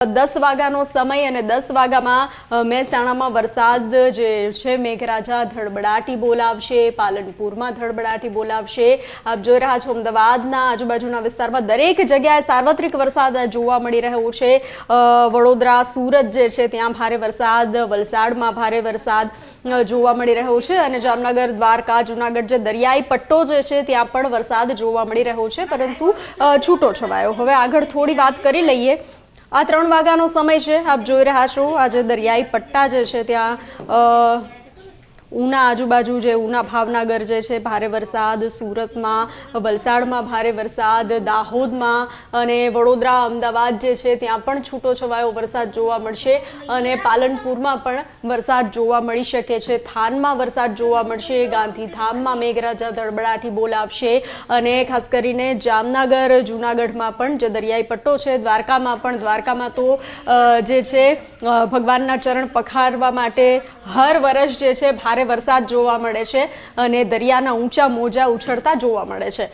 દસ વાગ્યાનો સમય અને દસ વાગ્યામાં મહેસાણામાં વરસાદ જે છે, મેઘરાજા ધડબડાટી બોલાવશે, પાલનપુરમાં ધડબડાટી બોલાવશે. આપ જોઈ રહ્યા છો અમદાવાદના આજુબાજુના વિસ્તારમાં દરેક જગ્યાએ સાર્વત્રિક વરસાદ જોવા મળી રહ્યો છે. વડોદરા, સુરત જે છે, ત્યાં ભારે વરસાદ, વલસાડમાં ભારે વરસાદ જોવા મળી રહ્યો છે. અને જામનગર, દ્વારકા, જુનાગઢ જે દરિયાઈ પટ્ટો જે છે, ત્યાં પણ વરસાદ જોવા મળી રહ્યો છે. પરંતુ છૂટો છવાયો. હવે આગળ થોડી વાત કરી લઈએ. આ ત્રણ વાગ્યાનો સમય છે. આપ જોઈ રહ્યા છો, આજે દરિયાઈ પટ્ટા જે છે ત્યાં ઉના આજુબાજુ જે ઉના ભાવનગર જે છે, ભારે વરસાદ, સુરતમાં, વલસાડમાં ભારે વરસાદ, દાહોદમાં અને વડોદરા, અમદાવાદ જે છે, ત્યાં પણ છૂટો છવાયો વરસાદ જોવા મળશે અને પાલનપુરમાં પણ વરસાદ જોવા મળી શકે છે. થાનમાં વરસાદ જોવા મળશે, ગાંધીધામમાં મેઘરાજા ધડબડાટી બોલાવશે અને ખાસ કરીને જામનગર, જૂનાગઢમાં પણ જે દરિયાઈ પટ્ટો છે, દ્વારકામાં પણ, દ્વારકામાં તો જે છે ભગવાનના ચરણ પખારવા માટે હર વર્ષ જે છે ભારે વરસાદ જોવા મળે છે અને દરિયાના ઊંચા મોજા ઉછળતા જોવા મળે છે.